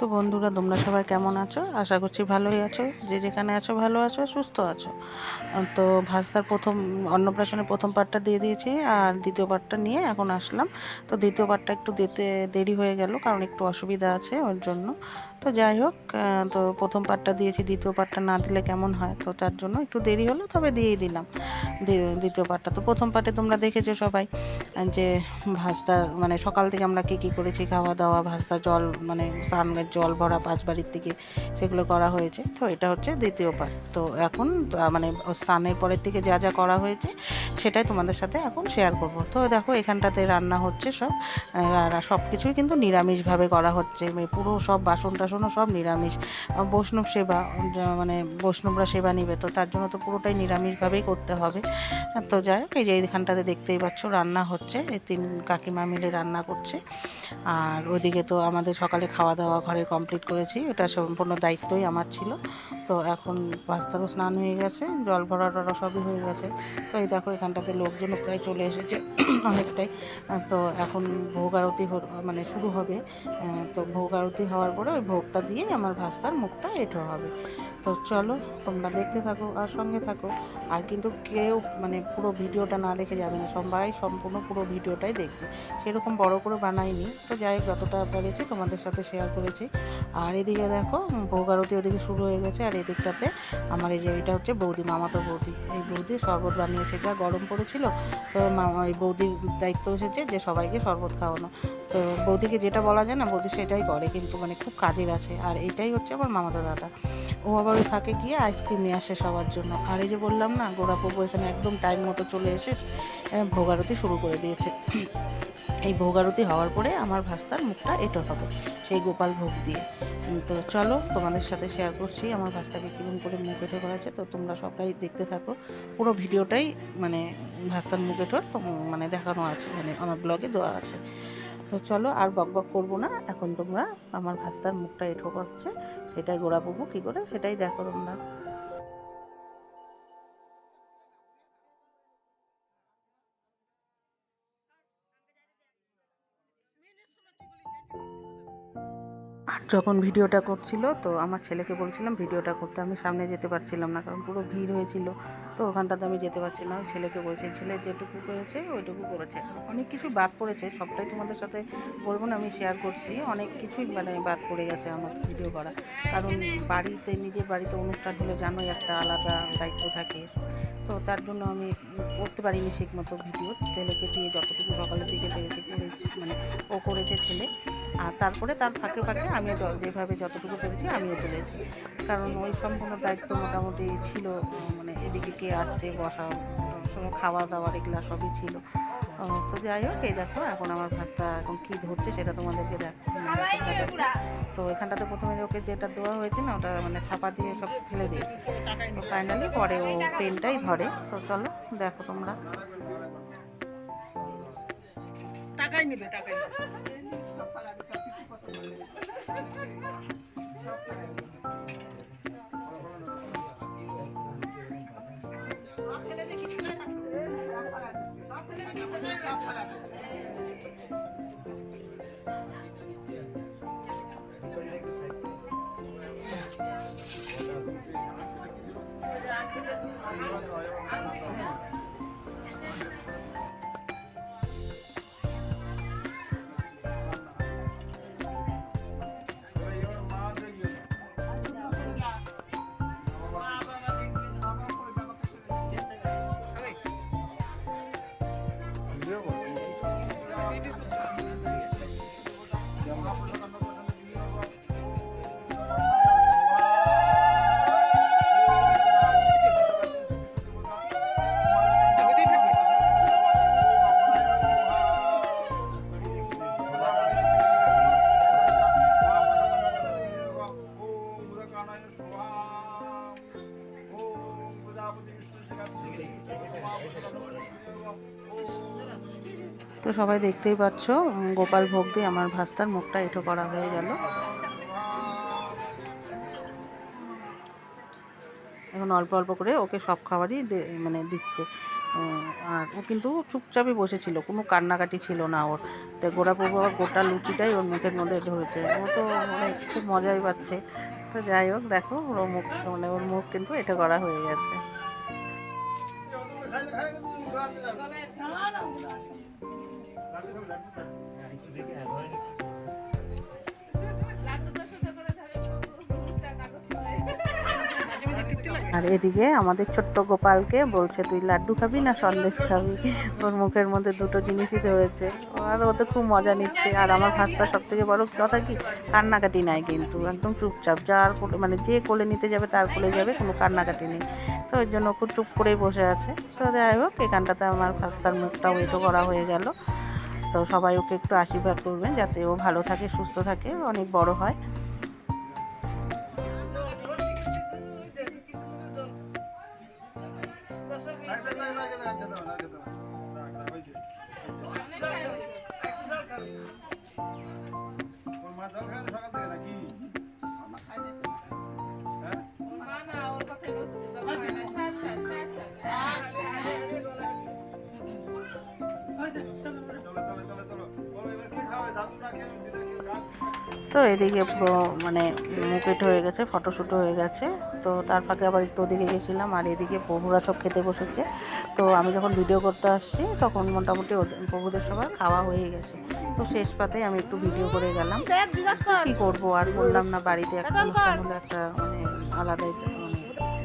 তো বন্ধুরা, তোমরা সবাই কেমন আছো? আশা করছি ভালোই আছো। যে যেখানে আছো, ভালো আছো, সুস্থ আছো। তো ভাস্তার প্রথম, অন্নপ্রাশনের প্রথম পার্টটা দিয়ে দিয়েছি আর দ্বিতীয় পার্টটা নিয়ে এখন আসলাম। তো দ্বিতীয় পার্টটা একটু দিতে দেরি হয়ে গেল, কারণ একটু অসুবিধা আছে ওর জন্য। তো যাই হোক তো প্রথম পার্টটা দিয়েছি, দ্বিতীয় পার্টটা না দিলে কেমন হয়? তো তার জন্য একটু দেরি হলো, তবে দিয়েই দিলাম। দ্বি- দ্বিতীয় পার্টটা তো প্রথম পার্টে তোমরা দেখেছ সবাই, যে ভাস্তার মানে সকাল থেকে আমরা কী কী করেছি, খাওয়া দাওয়া ভাস্তা জল মানে স্নানের জল ভরা পাঁচ বাড়ির থেকে সেগুলো করা হয়েছে। তো এটা হচ্ছে দ্বিতীয় পার্ট তো এখন মানে স্নানের পরের থেকে যা যা করা হয়েছে, সেটাই তোমাদের সাথে এখন শেয়ার করব। তো দেখো, এখানটাতে রান্না হচ্ছে সব। সব কিছুই কিন্তু নিরামিষভাবে করা হচ্ছে। পুরো সব বাসন টাসনও সব নিরামিষ। বৈষ্ণব সেবা মানে বৈষ্ণবরা সেবা নিবে। তো তার জন্য তো পুরোটাই নিরামিষভাবেই করতে হবে। তো যাই হোক, এই যে এইখানটাতে দেখতেই পাচ্ছ রান্না হচ্ছে। এই তিন কাকিমা মিলে রান্না করছে। আর ওইদিকে তো আমাদের সকালে খাওয়া দাওয়া, ঘরে কমপ্লিট করেছি। এটা সম্পূর্ণ দায়িত্বই আমার ছিল। তো এখন পাস্তারও স্নান হয়ে গেছে, জল ভরা টরা সবই হয়ে গেছে। তো এই দেখো এখানটাতে লোকজন প্রায় চলে এসেছে অনেকটাই। তো এখন ভোগ আরতি মানে শুরু হবে। তো ভোগ আরতি হওয়ার পরে ওই ভোগটা দিয়ে আমার ভাস্তার মুখটা এঁটো হবে। তো চলো তোমরা দেখতে থাকো আর সঙ্গে থাকো। আর কিন্তু কেউ মানে পুরো ভিডিওটা না দেখে যাবে না। সবাই সম্পূর্ণ পুরো ভিডিওটাই দেখবে। সেরকম বড় করে বানাইনি। তো যাই যতটা পেরেছি তোমাদের সাথে শেয়ার করেছি। আর এদিকে দেখো ভোগ আরতি ওদিকে শুরু হয়ে গেছে, আর এদিকটাতে আমার এই যে এটা হচ্ছে বৌদি মামাতো বৌদি। এই বৌদি শরবত বানিয়েছে যা গরম পড়েছিল, তো মামা এই বৌদির দায়িত্ব এসেছে যে সবাইকে শরবত খাওয়ানো। তো বৌদিকে যেটা বলা যায় না, বৌদি সেটাই করে, কিন্তু মানে খুব কাজের আছে, আর এটাই হচ্ছে আমার মামাতো দাদা। ও আবার ওই ফাঁকে গিয়ে আইসক্রিম নিয়ে আসে সবার জন্য। আর এই যে বললাম না গোড়াপবু এখানে একদম টাইম মতো চলে এসে ভোগারতি শুরু করে দিয়েছে। এই ভোগ আরতি হওয়ার পরে আমার ভাস্তার মুখটা এটো হবে, সেই গোপাল ভোগ দিয়ে। তো চলো, তোমাদের সাথে শেয়ার করছি আমার ভাস্তাকে কীরকম করে মুখ এঁটো করা আছে তো তোমরা সবাই দেখতে থাকো, পুরো ভিডিওটাই মানে ভাস্তার মুখ এঁটোর মানে দেখানো আছে মানে আমার ব্লগে দেওয়া আছে। তো চলো, আর বক বক করব না, এখন তোমরা আমার ভাস্তার মুখটা এঁটো করছে, সেটাই গোড়া পাবো কী করে? সেটাই দেখো তোমরা। আর যখন ভিডিওটা করছিল, তো আমার ছেলেকে বলছিলাম, ভিডিওটা করতে আমি সামনে যেতে পারছিলাম না, কারণ পুরো ভিড় হয়েছিল। তো ওখানটাতে আমি যেতে পারছি না। ছেলেকে বলছি, ছেলে যেটুকু করেছে, ওইটুকু করেছে। অনেক কিছু বাদ পড়েছে, সবটাই তোমাদের সাথে বলব না, আমি শেয়ার করছি। অনেক কিছুই মানে বাদ পড়ে গেছে আমার ভিডিও করা। কারণ বাড়িতে, নিজের বাড়িতে অনুষ্ঠান হলে জানোই একটা আলাদা দায়িত্ব থাকে। তো তার জন্য আমি করতে পারিনি ঠিক মতো ভিডিও। ছেলেকে দিয়ে যতটুকু সকালের দিকে পেরেছি করেছি মানে ও করেছে ছেলে। আর তারপরে তার ফাঁকে ফাঁকে আমি যেভাবে যতটুকু পেরেছি আমিও তুলেছি। কারণ ওই সম্পূর্ণ দায়িত্ব মোটামুটি ছিল মানে এদিকে কে আসছে, বসা সব খাওয়া দাওয়ার এগুলো সবই ছিল। তো যাই হোক এই দেখো এখন আমার ভাষটা এখন কী ধরছে সেটা তোমাদেরকে দেখো তো এখানটাতে প্রথমে ওকে যেটা দেওয়া হয়েছে না ওটা মানে থাপা দিয়ে সব ফেলে দিয়েছে। তো ফাইনালি পরে ও পেনটাই ধরে। তো চলো দেখো তোমরা। টাকাই নেবে টাকাই নেবে থাকবে তো সবাই দেখতেই পাচ্ছ গোপাল ভোগ দিয়ে আমার ভাস্তার মুখটা এঁটো করা হয়ে গেল। এখন অল্প অল্প করে ওকে সব খাবারই মানে দিচ্ছে। আর ও কিন্তু চুপচাপই বসেছিল, কোনো কান্নাকাটি ছিল না ওর। তো গোড়া পূর্ব গোটা লুচিটাই ওর মুখের মধ্যে ধরেছে। ও তো মানে খুব মজাই পাচ্ছে। তো যাই হোক, দেখো ওর মুখ মানে ওর মুখ কিন্তু এটা করা হয়ে গেছে। আর এদিকে আমাদের ছোট্ট গোপালকে বলছে, তুই লাড্ডু খাবি না সন্দেশ খাবি? ওর মুখের মধ্যে দুটো জিনিসই ধরেছে। আর ও তো খুব মজা নিচ্ছে। আর আমার ভাস্তা সব থেকে বড় কথা কি, কান্নাকাটি নাই কিন্তু, একদম চুপচাপ। যার মানে যে কোলে নিতে যাবে, তার কোলে যাবে, কোনো কান্নাকাটি নেই। তো ওই জন্য খুব চুপ করেই বসে আছে। তো যাই হোক, এখানটাতে আমার ফাস্তার মুখটাও এটো করা হয়ে গেল। তো সবাই ওকে একটু আশীর্বাদ করবেন যাতে ও ভালো থাকে, সুস্থ থাকে, অনেক বড় হয়। তো এদিকে পুরো মানে মুকেট হয়ে গেছে ফটোশ্যুট হয়ে গেছে। তো তার ফাঁকে আবার একটু ওদিকে গেছিলাম আর এদিকে প্রভুরা সব খেতে বসেছে। তো আমি যখন ভিডিও করতে আসছি তখন মোটামুটি ওদের প্রভুদের সবার খাওয়া হয়ে গেছে। তো শেষ পাতে আমি একটু ভিডিও করে গেলাম। কী করব আর বললাম না বাড়িতে একটা একটা মানে আলাদাই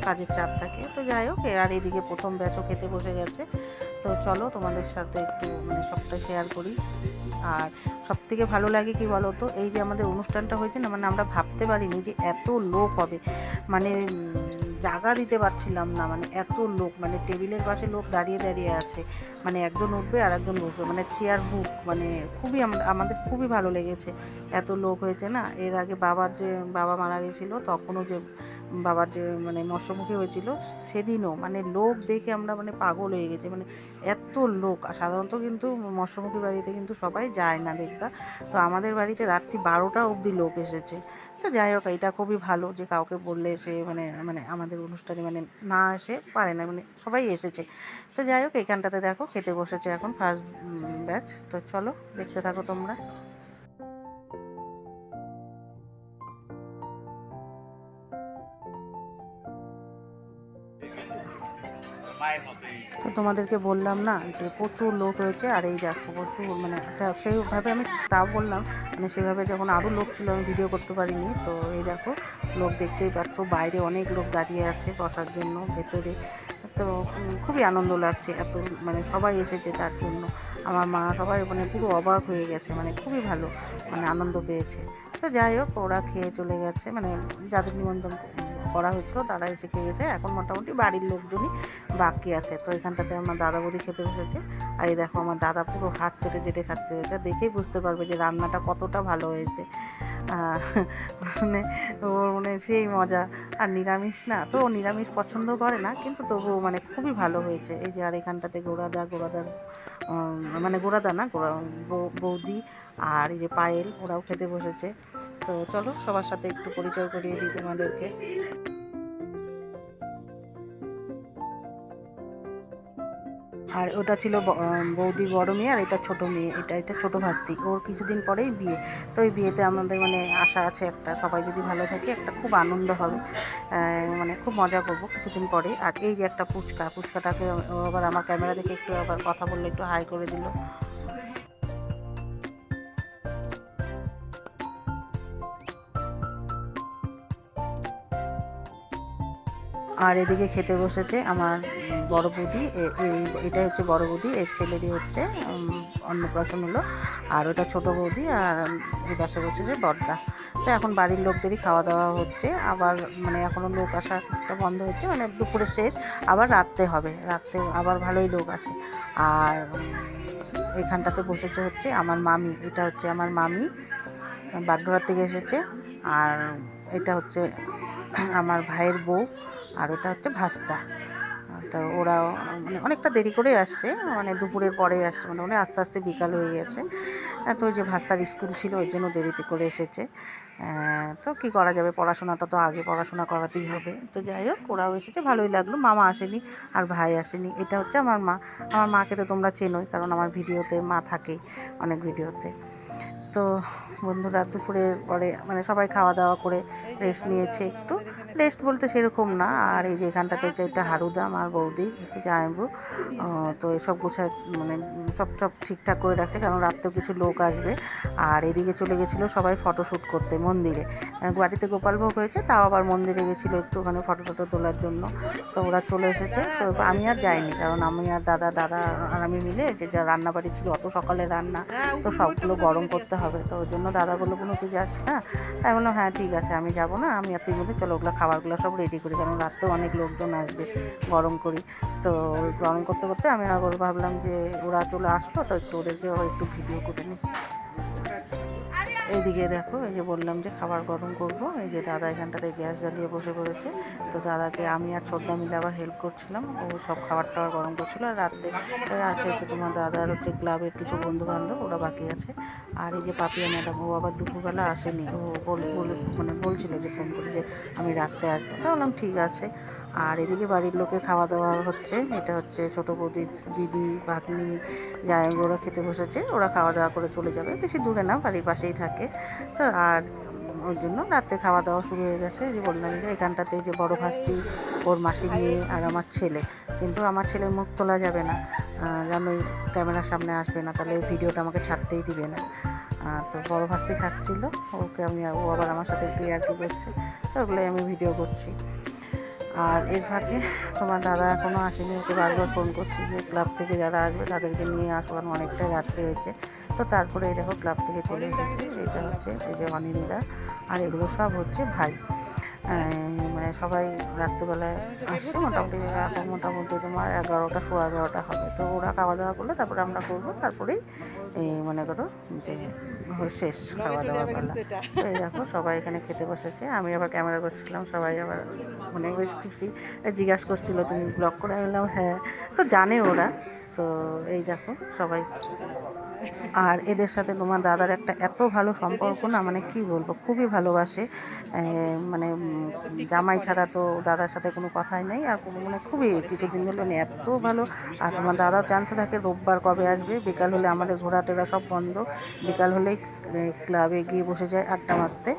কাজের চাপ থাকে। তো যাই হোক আর এদিকে প্রথম ব্যাচও খেতে বসে গেছে। তো চলো তোমাদের সাথে একটু মানে সবটা শেয়ার করি। আর সব থেকে ভালো লাগে কি বলো তো এই যে আমাদের অনুষ্ঠানটা হয়েছে না মানে আমরা ভাবতে পারিনি যে এত লোক হবে। মানে জায়গা দিতে পারছিলাম না মানে এত লোক মানে টেবিলের পাশে লোক দাঁড়িয়ে দাঁড়িয়ে আছে মানে একজন উঠবে আর একজন বসবে মানে চেয়ার বুক মানে খুবই আম- আমাদের খুবই ভালো লেগেছে। এত লোক হয়েছে না, এর আগে বাবার যে, বাবা মারা গেছিল, তখনও যে, বাবার যে মানে মৎস্যমুখী হয়েছিল, সেদিনও মানে লোক দেখে আমরা মানে পাগল হয়ে গেছি মানে এত লোক সাধারণত কিন্তু মৎস্যমুখী বাড়িতে কিন্তু সবাই যায় না দেখবা তো আমাদের বাড়িতে রাত্রি বারোটা অবধি লোক এসেছে। তো যাই হোক, এটা খুবই ভালো যে কাউকে বললে সে মানে মানে আমাদের অনুষ্ঠানে মানে না আসে, পারে না মানে সবাই এসেছে। তো যাই হোক, এখানটাতে দেখো, খেতে বসেছে এখন ফার্স্ট ব্যাচ তো চলো, দেখতে থাকো তোমরা। তো তোমাদেরকে বললাম না যে প্রচুর লোক হয়েছে আর এই দেখো প্রচুর মানে আচ্ছা সেইভাবে আমি তাও বললাম মানে সেভাবে যখন আরও লোক ছিল আমি ভিডিও করতে পারিনি। তো এই দেখো, লোক দেখতেই পাচ্ছ, বাইরে অনেক লোক দাঁড়িয়ে আছে বসার জন্য, ভেতরে। তো খুবই আনন্দ লাগছে এত মানে সবাই এসেছে তার জন্য। আমার মা সবাই মানে পুরো অবাক হয়ে গেছে মানে খুবই ভালো মানে আনন্দ পেয়েছে। তো যাই হোক, ওরা খেয়ে চলে গেছে মানে যাদের নিমন্ত্রণ করা হয়েছিল তারা এসে খেয়ে গেছে। এখন মোটামুটি বাড়ির লোকজনই বাকি আছে। তো এখানটাতে আমার দাদা বৌদি খেতে বসেছে। আর এই দেখো আমার দাদা পুরো হাত চেটে চেটে খাচ্ছে। এটা দেখেই বুঝতে পারবে যে রান্নাটা কতটা ভালো হয়েছে। মানে ওর মানে সেই মজা। আর নিরামিষ না, তো ও নিরামিষ পছন্দ করে না, কিন্তু তবুও মানে খুবই ভালো হয়েছে। এই যে আর এখানটাতে গোড়াদা গোড়াদার মানে গোড়াদা না, গোড়া বৌদি আর এই যে পায়েল, ওরাও খেতে বসেছে। তো চলো সবার সাথে একটু পরিচয় করিয়ে দিই তোমাদেরকে। আর ওটা ছিল বৌদি বড় মেয়ে আর এটা ছোট মেয়ে। এটা এটা ছোট ভাস্তি। ওর কিছুদিন পরেই বিয়ে। তো এই বিয়েতে আমাদের মানে আশা আছে একটা, সবাই যদি ভালো থাকে একটা খুব আনন্দ হবে। মানে খুব মজা করব কিছুদিন পরে। আর এই যে একটা ফুচকা ফুচকাটাকে ও আবার আমার ক্যামেরা দেখে একটু আবার কথা বললে, একটু হাই করে দিল। আর এদিকে খেতে বসেছে আমার বড় বৌদি, এ- এই এটাই হচ্ছে বড় বৌদি, এর ছেলেরই হচ্ছে অন্নপ্রাশন হলো। আর ওটা ছোট বৌদি, আর এই পাশে যে বর্দা। তো এখন বাড়ির লোকদেরই খাওয়া দাওয়া হচ্ছে। আবার মানে এখনও লোক আসা কিছুটা বন্ধ হচ্ছে মানে দুপুরে শেষ, আবার রাত্রে হবে। রাত্রে আবার ভালোই লোক আসে। আর এখানটাতে বসেছে হচ্ছে আমার মামি, এটা হচ্ছে আমার মামি বাগডোরার থেকে এসেছে। আর এটা হচ্ছে আমার ভাইয়ের বউ, আর ওটা হচ্ছে ভাস্তা। তো ওরাও মানে অনেকটা দেরি করে আসছে মানে দুপুরের পরে আসছে মানে ওরা আস্তে আস্তে বিকাল হয়ে গেছে। তো ওই যে ভাস্তার স্কুল ছিল, ওই জন্য দেরিতে করে এসেছে। তো কি করা যাবে? পড়াশোনাটা তো আগে পড়াশোনা করাতেই হবে। তো যাই হোক, ওরাও এসেছে, ভালোই লাগল। মামা আসেনি, আর ভাই আসেনি। এটা হচ্ছে আমার মা। আমার মাকে তো তোমরা চেনোই, কারণ আমার ভিডিওতে মা থাকেই অনেক ভিডিওতে। তো বন্ধুরা দুপুরের পরে মানে সবাই খাওয়া দাওয়া করে রেস্ট নিয়েছে একটু। রেস্ট বলতে সেরকম না, আর এই যে এখানটাতে হচ্ছে একটা হারুদা, আমার বৌদি, হচ্ছে জামাইবু তো এসব গোছায় মানে সব সব ঠিকঠাক করে রাখছে, কারণ রাত্রেও কিছু লোক আসবে। আর এদিকে চলে গেছিল সবাই ফটোশ্যুট করতে মন্দিরে। বাড়িতে গোপালভোগ হয়েছে, তাও আবার মন্দিরে গেছিল একটু ওখানে ফটো টটো তোলার জন্য। তো ওরা চলে এসেছে, তো আমি আর যাইনি, কারণ আমি আর দাদা দাদা আর আমি মিলে যে যা রান্না বাড়ি ছিল, অত সকালে রান্না, তো সবগুলো গরম করতে হবে, তো ওই জন্য দাদা বলল কোনো তুই যাস না তাই বললাম হ্যাঁ ঠিক আছে, আমি যাব না, আমি আর তুই বলি চলো ওগুলো খাবারগুলো সব রেডি করি, কারণ রাত্রেও অনেক লোকজন আসবে, গরম করি। তো গরম করতে করতে আমি আবার ভাবলাম যে ওরা চলে আসলো, তো একটু ওদেরকে একটু ভিডিও করে নিই। এইদিকে দেখো, এই যে বললাম যে খাবার গরম করব। এই যে দাদা এখানটাতে গ্যাস জ্বালিয়ে বসে পড়েছে। তো দাদাকে আমি আর ছোটদা মিলে আবার হেল্প করছিলাম। ও সব খাবার টাবার গরম করছিল। আর এই আছে হচ্ছে তোমার দাদার হচ্ছে ক্লাবের কিছু বন্ধু বান্ধব ওরা বাকি আছে। আর এই যে পাপিয়া ম্যাডাম, ও আবার দুপুরবেলা আসেনি। ও বল- মানে বলছিল যে ফোন করে যে আমি রাত্রে আসব। তো বললাম, ঠিক আছে। আর এদিকে বাড়ির লোকের খাওয়া দাওয়া হচ্ছে। এটা হচ্ছে ছোটো বৌদি, দিদি, ভাগ্নি জামাই ওরা খেতে বসেছে। ওরা খাওয়া দাওয়া করে চলে যাবে। বেশি দূরে না, বাড়ির পাশেই থাকে। তো আর ওই জন্য রাতে খাওয়া দাওয়া শুরু হয়ে গেছে। যে বললাম যে এখানটাতে যে বড় ভাস্তি, ওর মাসি মেয়ে আর আমার ছেলে। কিন্তু আমার ছেলের মুখ তোলা যাবে না। জানোই ক্যামেরার সামনে আসবে না, তাহলে ভিডিওটা আমাকে ছাড়তেই দিবে না। তো বড় ভাস্তি খাচ্ছিল। ওকে আমি, ও আবার আমার সাথে একটু আর কি করছে। তো ওগুলোই আমি ভিডিও করছি। আর এর ফাঁকে তোমার দাদা এখনও আসেনি, ওকে বারবার ফোন করছি যে ক্লাব থেকে যারা আসবে তাদেরকে নিয়ে আসবার অনেকটাই রাত্রি হয়েছে। তো তারপরে এই দেখো ক্লাব থেকে চলে এসেছে এটা হচ্ছে এই যে অনিন্দা আর এগুলো সব হচ্ছে ভাই। মানে সবাই রাত্রিবেলায় আসছে মোটামুটি এখন মোটামুটি তোমার এগারোটা, সোয়া এগারোটা হবে। তো ওরা খাওয়া দাওয়া করলে তারপরে আমরা করব। তারপরেই এই মনে করো যে শেষ খাওয়া দাওয়া পালা তো এই দেখো সবাই এখানে খেতে বসেছে। আমি আবার ক্যামেরা করছিলাম, সবাই আবার মানে বেশ খুশি। জিজ্ঞাসা করছিল, তুমি ব্লগ করে আমি বললাম হ্যাঁ। তো জানে ওরা। তো এই দেখো সবাই আর এদের সাথে তোমার দাদার একটা এত ভালো সম্পর্ক না মানে কি বলব, খুবই ভালোবাসে। মানে জামাই ছাড়া তো দাদার সাথে কোনো কথাই নেই। আর মানে খুবই কিছুদিন হলো মানে এত ভালো। আর তোমার দাদাও চান্সে থাকে রোববার কবে আসবে? বিকাল হলে আমাদের ঘোরা টেরা সব বন্ধ। বিকাল হলেই ক্লাবে গিয়ে বসে যায় আড্ডা মারতে।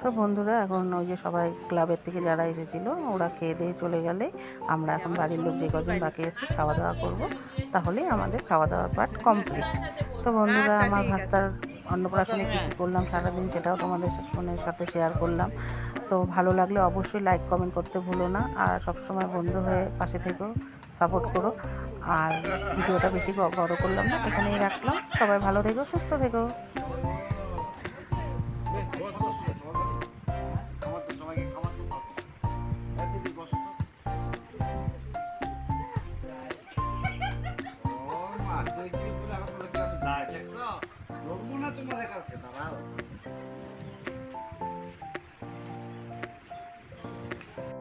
তো বন্ধুরা এখন ওই যে সবাই ক্লাবের থেকে যারা এসেছিল ওরা খেয়ে দিয়ে চলে গেলে আমরা এখন বাড়ির লোক যে কজন বাকি আছে খাওয়া দাওয়া করব। তাহলেই আমাদের খাওয়া দাওয়ার পার্ট কমপ্লিট তো বন্ধুরা আমার ভাস্তার অন্নপ্রাশনে কী কী করলাম সারাদিন সেটাও তোমাদের ফোনের সাথে শেয়ার করলাম। তো ভালো লাগলে অবশ্যই লাইক কমেন্ট করতে ভুলো না। আর সবসময় বন্ধু হয়ে পাশে থেকেও সাপোর্ট করো। আর ভিডিওটা বেশি বড় করলাম না এখানেই রাখলাম। সবাই ভালো থেকো সুস্থ থেকো।